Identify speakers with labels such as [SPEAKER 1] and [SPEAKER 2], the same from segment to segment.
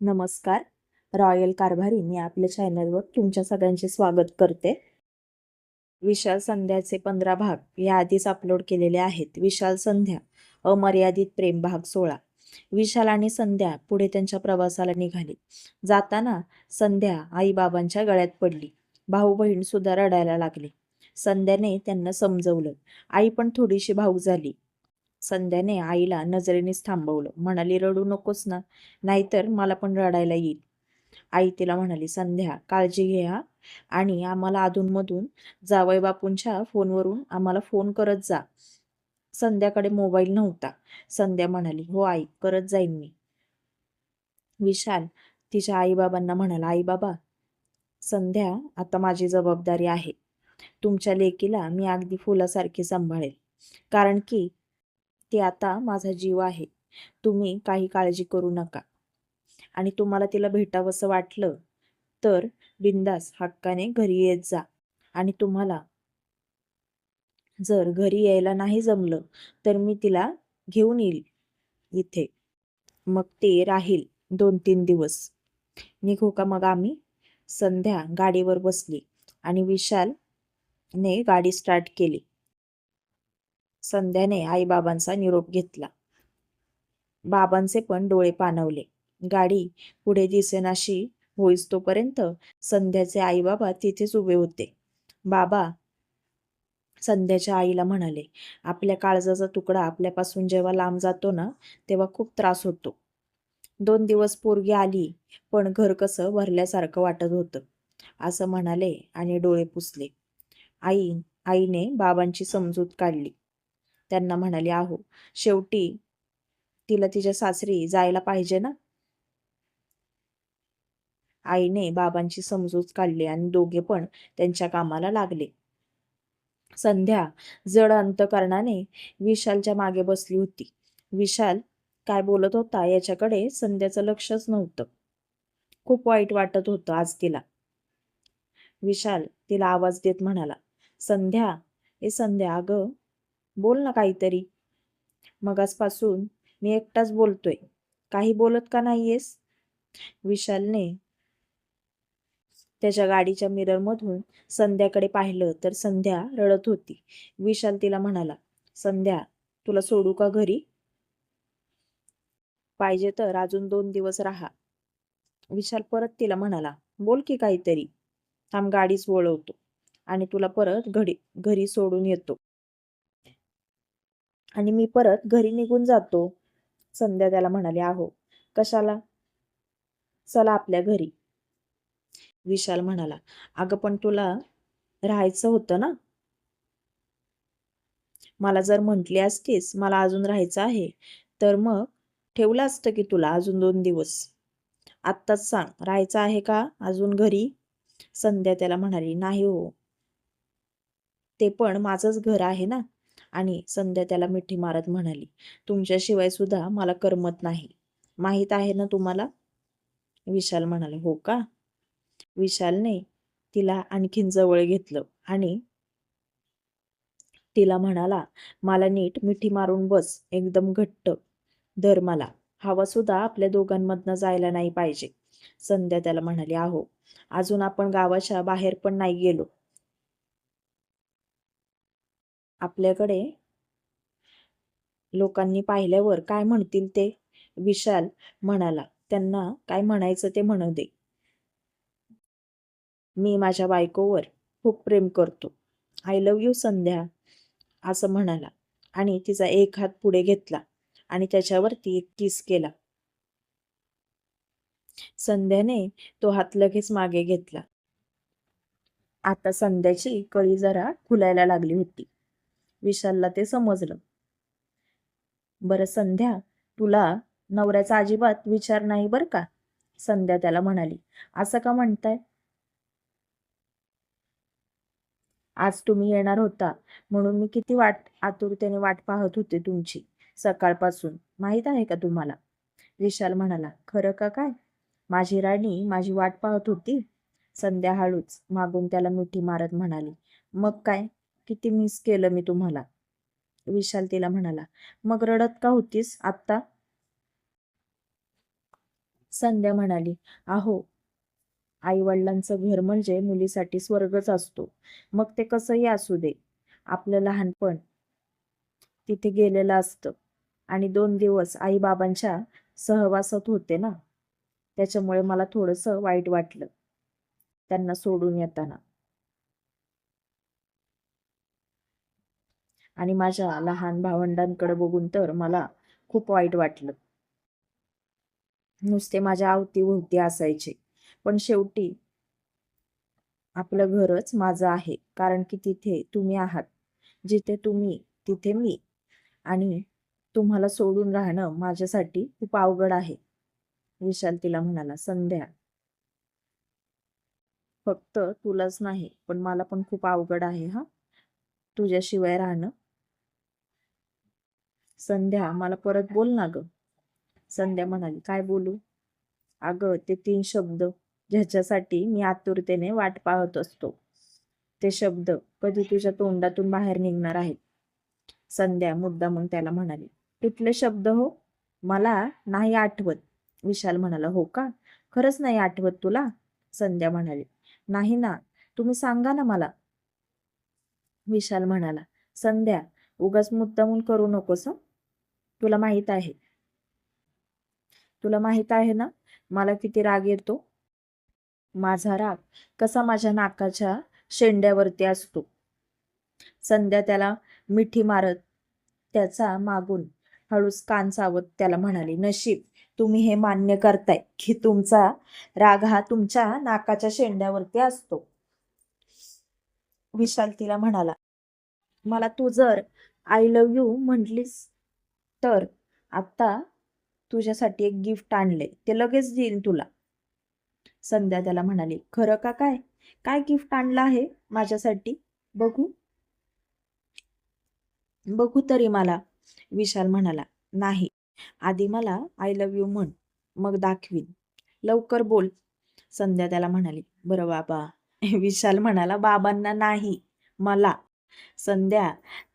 [SPEAKER 1] नमस्कार. रॉयल कारभारी मी आपल्या चॅनलवर तुमच्या सगळ्यांचे स्वागत करते. विशाल संध्याचे पंधरा भाग या आधीच अपलोड केलेले आहेत. विशाल संध्या अमर्यादित प्रेम भाग सोळा. विशाल आणि संध्या पुढे त्यांच्या प्रवासाला निघाली. जाताना संध्या आईबाबांच्या गळ्यात पडली. भाऊ बहीण सुद्धा रडायला लागली. संध्याने त्यांना समजवलं. आई पण थोडीशी भाऊ झाली. संध्याने आईला नजरेनेच थांबवलं. म्हणाली रडू नकोस ना नाहीतर मला पण रडायला येईल. आई तिला म्हणाली संध्या काळजी घ्या आणि आम्हाला अधूनमधून जावई बापूंच्या फोनवरून आम्हाला फोन करत जा. संध्याकडे मोबाईल नव्हता. संध्या म्हणाली हो आई करत जाईन मी. विशाल तिच्या आईबाबांना म्हणाला आई बाबा संध्या आता माझी जबाबदारी आहे. तुमच्या लेकीला मी अगदी फुलासारखी सांभाळेल. कारण की ती आता माझा जीव आहे. तुम्ही काही काळजी करू नका. आणि तुम्हाला तिला भेटावंसं वाटलं तर बिंदास हक्काने घरी येत जा. आणि तुम्हाला जर घरी यायला नाही जमलं तर मी तिला घेऊन येईल इथे. मग ते राहील दोन तीन दिवस. निघू का मग आम्ही? संध्या गाडीवर बसली आणि विशालने गाडी स्टार्ट केली. संध्याने आईबाबांचा निरोप घेतला. बाबांचे पण डोळे पाणवले गाडी पुढे दिसेनाशी होईस तोपर्यंत संध्याचे आईबाबा तिथेच उभे होते. बाबा संध्याच्या आईला म्हणाले आपल्या काळजाचा तुकडा आपल्यापासून जेव्हा लांब जातो ना तेव्हा खूप त्रास होतो. दोन दिवस पोरगी आली पण घर कसं भरल्यासारखं वाटत होतं. असं म्हणाले आणि डोळे पुसले. आई आईने बाबांची समजूत काढली. त्यांना म्हणाले आहो शेवटी तिला तिच्या सासरी जायला पाहिजे ना? आईने बाबांची समजूत काढली आणि दोघे पण त्यांच्या कामाला लागले. संध्या जड अंतकरणाने विशालच्या मागे बसली होती. विशाल काय बोलत होता याच्याकडे संध्याचं लक्षच नव्हतं. खूप वाईट वाटत होतं आज तिला. विशाल तिला आवाज देत म्हणाला संध्या ए संध्या अगं बोल ना काहीतरी. मगासपासून मी एकटाच बोलतोय. काही बोलत का नाहीयेस? विशालने त्याच्या गाडीच्या मिररमधून संध्याकडे पाहिलं तर संध्या रडत होती. विशाल तिला म्हणाला संध्या तुला सोडू का घरी? पाहिजे तर अजून दोन दिवस राहा. विशाल परत तिला म्हणाला बोल की काहीतरी. थांब गाडीच वळवतो आणि तुला परत घडी घरी सोडून येतो. आणि मी परत घरी निघून जातो. संध्या त्याला म्हणाली आहो कशाला? चला आपल्या घरी. विशाल म्हणाला अगं पण तुला राहायचं होतं ना? मला जर म्हटली असतीस मला अजून राहायचं आहे तर मग ठेवलं असतं की तुला अजून दोन दिवस. आत्ताच सांग राहायचं आहे का अजून घरी? संध्या त्याला म्हणाली नाही हो. ते पण माझंच घर आहे ना. आणि संध्या त्याला मिठी मारत म्हणाली तुमच्याशिवाय सुद्धा मला करमत नाही. माहीत आहे ना तुम्हाला? विशाल म्हणाले हो का? विशालने तिला आणखीन जवळ घेतलं आणि तिला म्हणाला मला नीट मिठी मारून बस एकदम घट्ट. धर मला. हवा सुद्धा आपल्या दोघांमधनं जायला नाही पाहिजे. संध्या त्याला म्हणाली आहो अजून आपण गावाच्या बाहेर पण नाही गेलो. आपल्याकडे लोकांनी पाहिल्यावर काय म्हणतील ते? विशाल म्हणाला त्यांना काय म्हणायचं ते म्हणू दे. मी माझ्या बायकोवर खूप प्रेम करतो. आय लव्ह यू संध्या असं म्हणाला आणि तिचा एक हात पुढे घेतला आणि त्याच्यावरती एक किस केला. संध्याने तो हात लगेच मागे घेतला. आता संध्याची कळी जरा खुलायला लागली होती. विशालला ते समजलं. बरं संध्या तुला नवऱ्याचा अजिबात विचार नाही बरं का? संध्या त्याला म्हणाली. असं का म्हणताय? आज तुम्ही येणार होता म्हणून मी किती वाट आतुरतेने वाट पाहत होते तुमची सकाळपासून. माहीत आहे का तुम्हाला? विशाल म्हणाला. खरं का काय? माझी राणी माझी वाट पाहत होती. संध्या हळूच मागून त्याला मिठी मारत म्हणाली. मग काय? किती मिस केलं मी तुम्हाला? विशाल तिला म्हणाला. मग रडत का होतीस आत्ता? संध्या म्हणाली आहो आई वडिलांचं घर म्हणजे मुलीसाठी स्वर्गच असतो. मग ते कसंही असू दे. आपलं लहानपण तिथे गेलेलं असतं. आणि दोन दिवस आई बाबांच्या सहवासात होते ना? त्याच्यामुळे मला थोडंसं वाईट वाटलं त्यांना सोडून येताना. आणि माझ्या लहान भावंडांकडे बघून तर मला खूप वाईट वाटलं. नुसते माझ्या अवतीभोवती असायचे. पण शेवटी आपलं घरच माझं आहे. कारण की तिथे तुम्ही आहात. जिथे तुम्ही तिथे मी. आणि तुम्हाला सोडून राहणं माझ्यासाठी खूप अवघड आहे. विशाल तिला म्हणाला संध्या फक्त तुलाच नाही पण मला पण खूप अवघड आहे हा? तुझ्याशिवाय राहणं संध्या मला परत बोल ना ग. संध्या म्हणाली काय बोलू? अगं ते तीन शब्द ज्याच्यासाठी मी आतुरतेने वाट पाहत असतो. ते शब्द कधी तुझ्या तोंडातून बाहेर निघणार आहेत. संध्या मुद्दा मग त्याला म्हणाली कुठले शब्द हो. मला नाही आठवत. विशाल म्हणाला हो का? खरंच नाही आठवत तुला? संध्या म्हणाली नाही ना. तुम्ही सांगा ना मला. विशाल म्हणाला संध्या उगाच मुद्दामून करू नकोस तुला माहीत आहे. तुला माहीत आहे ना? मला किती राग येतो? माझा राग कसा माझ्या नाकाच्या शेंड्यावरती असतो? संध्या त्याला मिठी मारत त्याचा मागून हळूच कान चावत त्याला म्हणाली नशीब तुम्ही हे मान्य करताय की तुमचा राग हा तुमच्या नाकाच्या शेंड्यावरती असतो. विशाल तिला म्हणाला मला तू जर आय लव्ह यू म्हटलीस तर आता तुझ्यासाठी एक गिफ्ट आणले ते लगेच देईन तुला. संध्या त्याला म्हणाली खरं का काय? काय गिफ्ट आणलं आहे माझ्यासाठी? बघू. बघू तरी मला विशाल म्हणाला. नाही आधी मला आय लव्ह यू म्हण मग दाखवीन. लवकर बोल. संध्या त्याला म्हणाली. बरं बाबा. विशाल म्हणाला बाबांना नाही मला. संध्या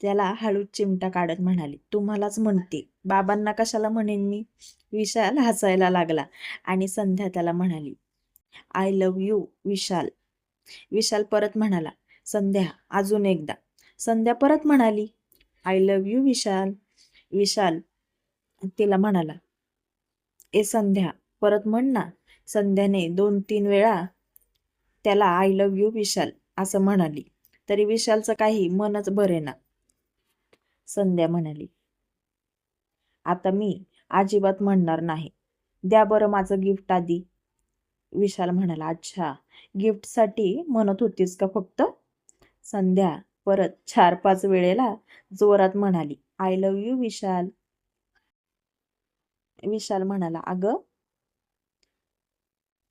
[SPEAKER 1] त्याला हळूच चिमटा काढत म्हणाली तुम्हालाच म्हणते बाबांना कशाला म्हणेन मी? विशाल हसायला लागला आणि संध्या त्याला म्हणाली I love you Vishal. Vishal परत म्हणाला संध्या अजून एकदा. संध्या परत म्हणाली I love you Vishal. Vishal तिला म्हणाला ए संध्या परत म्हण ना. संध्याने दोन तीन वेळा त्याला आय लव यू विशाल असं म्हणाली. तरी विशालचं काही मनच बरे ना संध्या म्हणाली. आता मी अजिबात म्हणणार नाही. द्या बरं माझं गिफ्ट आधी. विशाल म्हणाला अच्छा गिफ्टसाठी म्हणत होतीस का फक्त? संध्या परत चार पाच वेळेला जोरात म्हणाली I love you Vishal. Vishal म्हणाला अगं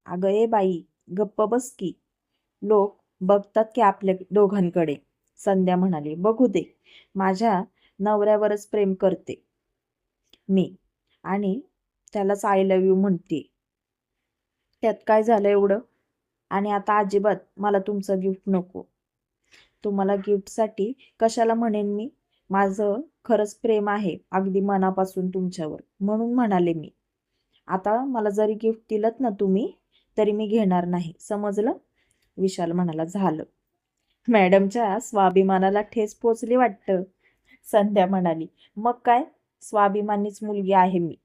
[SPEAKER 1] अगं ए बाई गप्प बस की. लोक बघतात की आपल्या दोघांकडे. संध्या म्हणाली बघू दे माझ्या नवऱ्यावरच प्रेम करते. मी. आणि त्यालाच आय लव्ह यू म्हणते. त्यात काय झालं एवढं? आणि आता अजिबात मला तुमचं गिफ्ट नको. तुम्हाला गिफ्टसाठी कशाला म्हणेन मी? माझं खरंच प्रेम आहे अगदी मनापासून तुमच्यावर. म्हणून म्हणाले मी. आता मला जरी गिफ्ट दिलत ना तुम्ही तरी मी घेणार नाही. समजलं? विशाल म्हणाला झालं. मॅडमच्या स्वाभिमानाला ठेस पोचली वाटतं. संध्या म्हणाली मग काय? स्वाभिमानीच मुलगी आहे मी.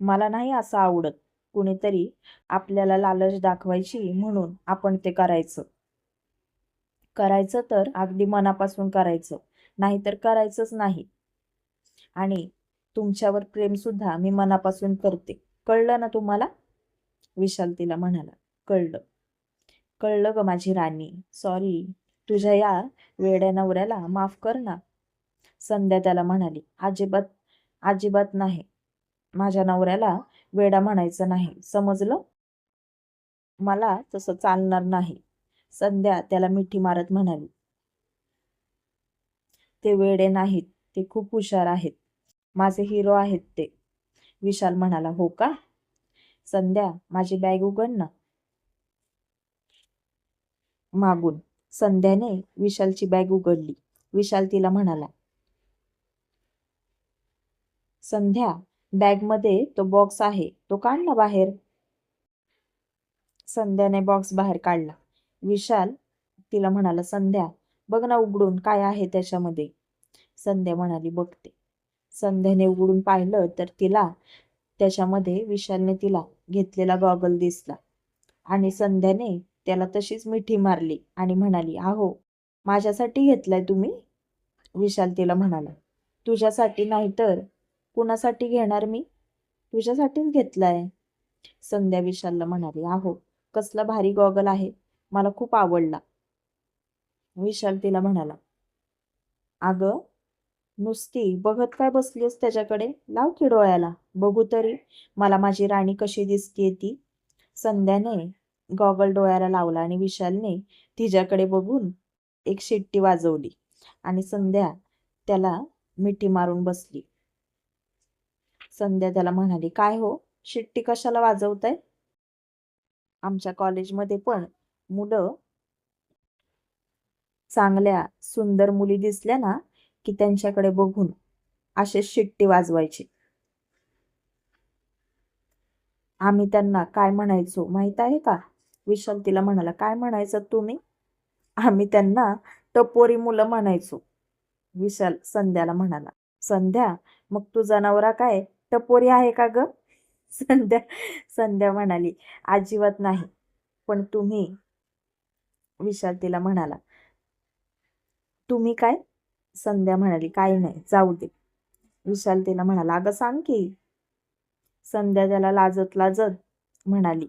[SPEAKER 1] मला नाही असं आवडत. कुणीतरी आपल्याला लालच दाखवायची म्हणून आपण ते करायचं. करायचं तर अगदी मनापासून करायचं. नाहीतर करायचंच नाही. आणि तुमच्यावर प्रेम सुद्धा मी मनापासून करते. कळलं ना तुम्हाला? विशाल तिला म्हणाला. कळलं. कळलं ग माझी राणी. सॉरी तुझ्या या वेड्या नवऱ्याला माफ कर ना. संध्या त्याला म्हणाली अजिबात अजिबात नाही. माझ्या नवऱ्याला वेडा म्हणायचं नाही. समजलं? मला तसं चालणार नाही. संध्या त्याला मिठी मारत म्हणाली ते वेडे नाहीत. ते खूप हुशार आहेत. माझे हिरो आहेत ते. विशाल म्हणाला हो का? संध्या माझी बॅग उघड ना. मागून. संध्याने विशालची बॅग उघडली. विशाल तिला म्हणाला, संध्या बॅगमध्ये तो बॉक्स आहे. तो काढला बाहेर. संध्याने बॉक्स बाहेर काढला. विशाल तिला म्हणाला संध्या बघ ना उघडून काय आहे त्याच्यामध्ये. संध्या म्हणाली बघते. संध्याने उघडून पाहिलं तर तिला त्याच्यामध्ये विशालने तिला घेतलेला गॉगल दिसला आणि संध्याने त्याला तशीच मिठी मारली आणि म्हणाली आहो माझ्यासाठी घेतलाय तुम्ही? विशाल तिला म्हणाला तुझ्यासाठी नाही तर कुणासाठी घेणार मी? तुझ्यासाठीच घेतलाय. संध्या विशालला म्हणाली आहो कसला भारी गॉगल आहे मला खूप आवडला. विशाल तिला म्हणाला अगं नुसती बघत काय बसलीस त्याच्याकडे? लाव की डोळ्याला बघू तरी मला माझी राणी कशी दिसतीये ती. संध्याने गॉगल डोळ्याला लावला आणि विशालने तिच्याकडे बघून एक शिट्टी वाजवली आणि संध्या त्याला मिठी मारून बसली. संध्या त्याला म्हणाली काय हो? शिट्टी कशाला वाजवताय? आमच्या कॉलेजमध्ये पण मुलं चांगल्या सुंदर मुली दिसल्या ना की त्यांच्याकडे बघून असे शिट्टी वाजवायचे. आम्ही त्यांना काय म्हणायचो माहीत आहे का? विशाल तिला म्हणाला काय म्हणायचं तुम्ही? आम्ही त्यांना टपोरी मुलं म्हणायचो. विशाल संध्याला म्हणाला संध्या मग तू जनावरा काय? टपोरी आहे का ग? संध्या संध्या म्हणाली अजिबात नाही पण तुम्ही विशाल तिला म्हणाला तुम्ही काय? संध्या म्हणाली काही नाही जाऊ दे. विशाल तिला म्हणाला अगं सांग की. संध्या त्याला लाजत लाजत म्हणाली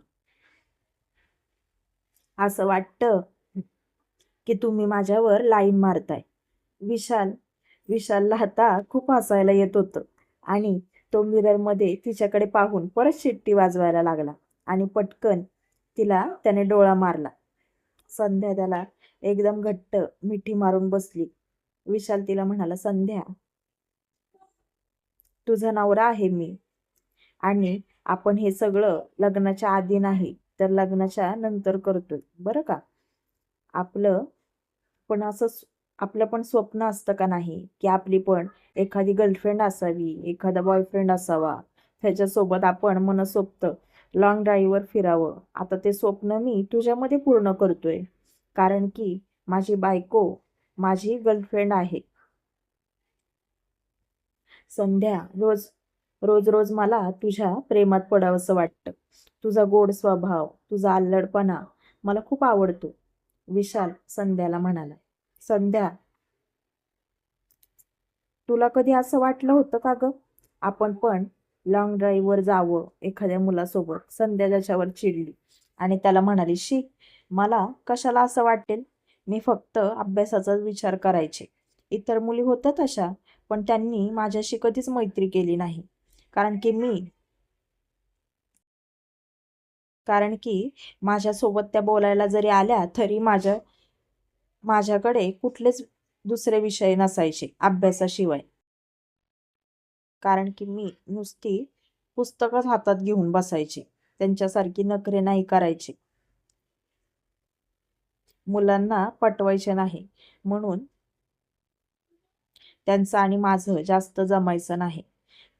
[SPEAKER 1] असं वाटतं की तुम्ही माझ्यावर लाईन मारताय. विशाल विशालला आता खूप हसायला येत होतं आणि तो मिररमध्ये तिच्याकडे पाहून परत शिट्टी वाजवायला लागला आणि पटकन तिला त्याने डोळा मारला. संध्या त्याला एकदम घट्ट मिठी मारून बसली. विशाल तिला म्हणाला संध्या तुझा नवरा आहे मी आणि आपण हे सगळं लग्नाच्या आधी नाही तर लग्नाच्या नंतर करतोय. बरं का? आपलं पण असं आपलं पण स्वप्न असतं का नाही? की आपली पण एखादी गर्लफ्रेंड असावी एखादा बॉयफ्रेंड असावा त्याच्यासोबत आपण मनसोक्त लॉंग ड्राईव्हवर फिरावं. आता ते स्वप्न मी तुझ्यामध्ये पूर्ण करतोय. कारण की माझी बायको माझी गर्लफ्रेंड आहे. संध्या रोज रोज रोज मला तुझ्या प्रेमात पडावंसं वाटतं. तुझा गोड स्वभाव तुझा आल्लडपणा मला खूप आवडतो. विशाल संध्याला म्हणाला. संध्या तुला कधी असं वाटलं होतं का ग? आपण पण लॉंग ड्राईव्हवर जावं एखाद्या मुलासोबत. संध्या ज्याच्यावर चिडली आणि त्याला म्हणाली शी मला कशाला असं वाटेल? मी फक्त अभ्यासाचाच विचार करायचे. इतर मुली होत्या तशा पण त्यांनी माझ्याशी कधीच मैत्री केली नाही. कारण की मी कारण की माझ्यासोबत त्या बोलायला जरी आल्या तरी माझ्या माझ्याकडे कुठलेच दुसरे विषय नसायचे अभ्यासाशिवाय. कारण की मी नुसती पुस्तकच हातात घेऊन बसायची. त्यांच्यासारखी नखरे नाही करायची. मुलांना पटवायचे नाही. म्हणून त्यांचं आणि माझं जास्त जमायचं नाही.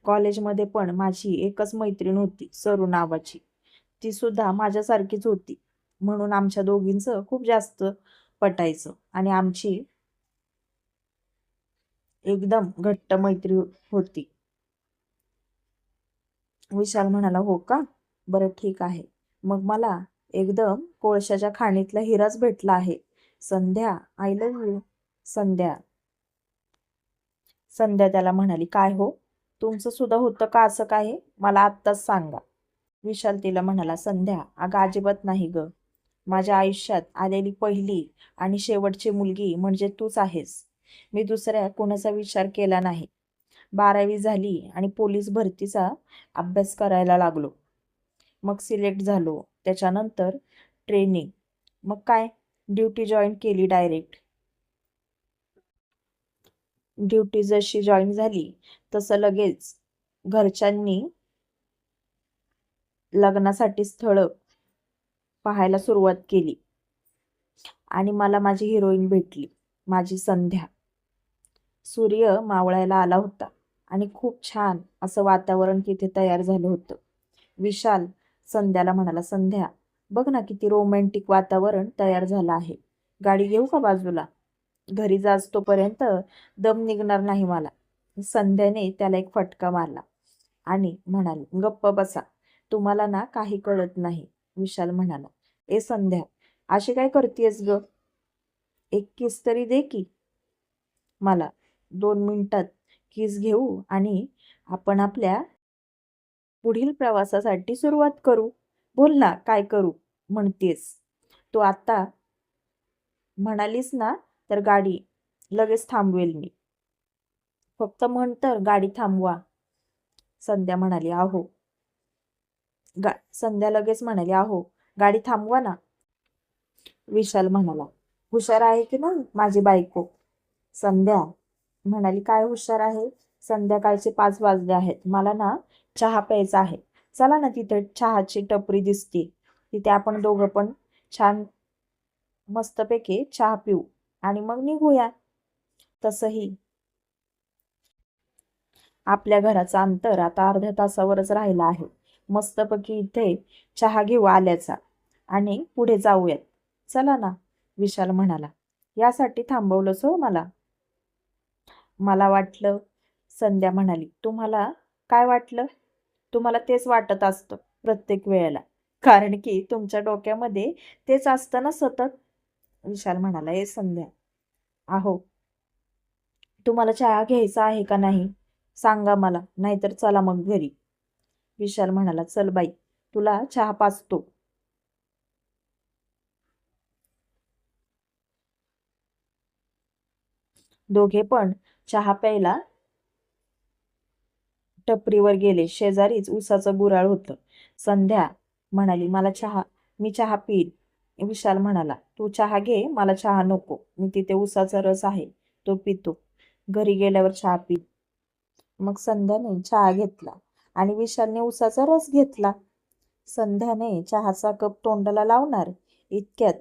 [SPEAKER 1] कॉलेजमध्ये पण माझी एकच मैत्रीण होती सरू नावाची. ती सुद्धा माझ्यासारखीच होती. म्हणून आमच्या दोघींचं खूप जास्त पटायचं आणि आमची एकदम घट्ट मैत्री होती. विशाल म्हणाला हो का? बरं ठीक आहे. मग मला एकदम कोळशाच्या खाणीतला हिराच भेटला आहे. Sandhya I love you Sandhya. Sandhya त्याला म्हणाली काय हो? तुमचं सुद्धा होतं का असं काय मला आत्ताच सांगा. विशाल तिला म्हणाला संध्या अगं अजिबात नाही ग. माझ्या आयुष्यात आलेली पहिली आणि शेवटची मुलगी म्हणजे तूच आहेस. मी दुसऱ्या कोणाचा विचार केला नाही. बारावी झाली आणि पोलीस भरतीचा अभ्यास करायला लागलो. मग सिलेक्ट झालो. त्याच्यानंतर ट्रेनिंग. मग काय? ड्युटी जॉईन केली डायरेक्ट. ड्युटी जशी जॉईन झाली तसं लगेच घरच्यांनी लग्नासाठी स्थळ पाहायला सुरुवात केली. आणि मला माझी हिरोईन भेटली माझी संध्या. सूर्य मावळायला आला होता आणि खूप छान असं वातावरण तिथे तयार झालं होतं. विशाल संध्याला म्हणाला संध्या बघ ना किती रोमॅन्टिक वातावरण तयार झालं आहे. गाडी घेऊ का बाजूला? घरी जाच तोपर्यंत दम निघणार नाही मला. संध्याने त्याला एक फटका मारला आणि म्हणाली गप्प बसा तुम्हाला ना काही कळत नाही विशाल म्हणाला. ए संध्या अशी काय करतेस ग? एक किस तरी दे की. मला दोन मिनिटात किस घेऊ आणि आपण आपल्या पुढील प्रवासासाठी सुरुवात करू. बोल ना काय करू म्हणतेस. तू आता म्हणालीस ना तर गाडी लगेच थांबवेल मी. फक्त म्हण तर गाडी थांबवा. संध्या म्हणाली आहो. गा संध्या लगेच म्हणाली आहो गाडी थांबवा ना. विशाल म्हणाला हुशार आहे की नाही माझी बायको? संध्या म्हणाली काय हुशार आहे? संध्याकाळचे पाच वाजले आहेत. मला ना चहा प्यायचा आहे. चला ना तिथे चहाची टपरी दिसते. तिथे आपण दोघं पण छान मस्तपैकी चहा पिऊ. आणि मग निघूया. तसही. आपल्या घराचं अंतर आता अर्ध्या तासावरच राहिलं आहे. मस्तपैकी इथे चहा घेऊ आल्याचा. आणि पुढे जाऊयात. चला ना विशाल म्हणाला. यासाठी थांबवलंच हो मला. मला वाटलं संध्या म्हणाली तुम्हाला काय वाटलं? तुम्हाला तेच वाटत असतं प्रत्येक वेळेला. कारण की तुमच्या डोक्यामध्ये तेच असतं ना सतत. विशाल म्हणाला ए संध्या. आहो. तुम्हाला चहा घ्यायचा आहे का नाही? सांगा मला नाहीतर चला मग घरी. विशाल म्हणाला चल बाई तुला चहा पाचतो दोघे पण चहा प्यायला टपरीवर गेले. शेजारीच उसाचं गुराळ होतं. संध्या म्हणाली मला चहा मी चहा पीन विशाल म्हणाला तू चहा घे मला चहा नको. मी तिथे उसाचा रस आहे तो पितो. घरी गेल्यावर चहा पी. मग संध्याने चहा घेतला आणि विशालने उसाचा रस घेतला. संध्याने चहाचा कप तोंडाला लावणार इतक्यात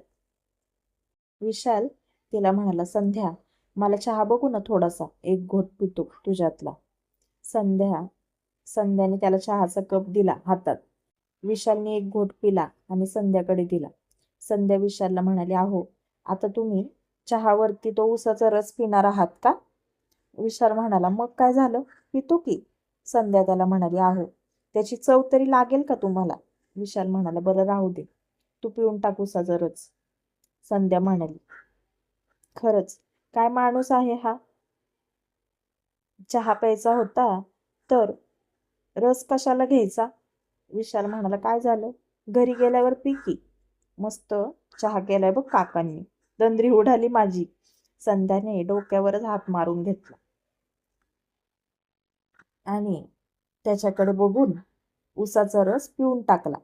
[SPEAKER 1] विशाल तिला म्हणाला संध्या मला चहा बघू ना थोडासा. एक घोट पितो तुझ्यातला. संध्या संध्याने त्याला चहाचा कप दिला हातात. विशालने एक घोट पिला आणि संध्याकडे दिला. संध्या विशालला म्हणाली आहो आता तुम्ही चहावरती तो उसाचा रस पिणार आहात का? विशाल म्हणाला मग काय झालं? पितो की. संध्या त्याला म्हणाली आहो त्याची चव तरी लागेल का तुम्हाला? विशाल म्हणाला बरं राहू दे. तू पिऊन टाक उसाचा रस. संध्या म्हणाली खरंच काय माणूस आहे हा? चहा प्यायचा होता तर रस कशाला घ्यायचा? विशाल म्हणाला काय झालं? घरी गेल्यावर पी की. मस्त चहा केलाय बघ काकांनी. दंद्री उडाली माझी. संध्याने डोक्यावरच हात मारून घेतला. आणि त्याच्याकडे बघून उसाचा रस पिऊन टाकला.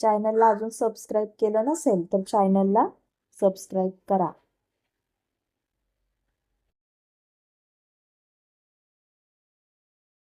[SPEAKER 1] चॅनलला अजून सबस्क्राईब केलं नसेल तर चॅनलला सबस्क्राईब करा.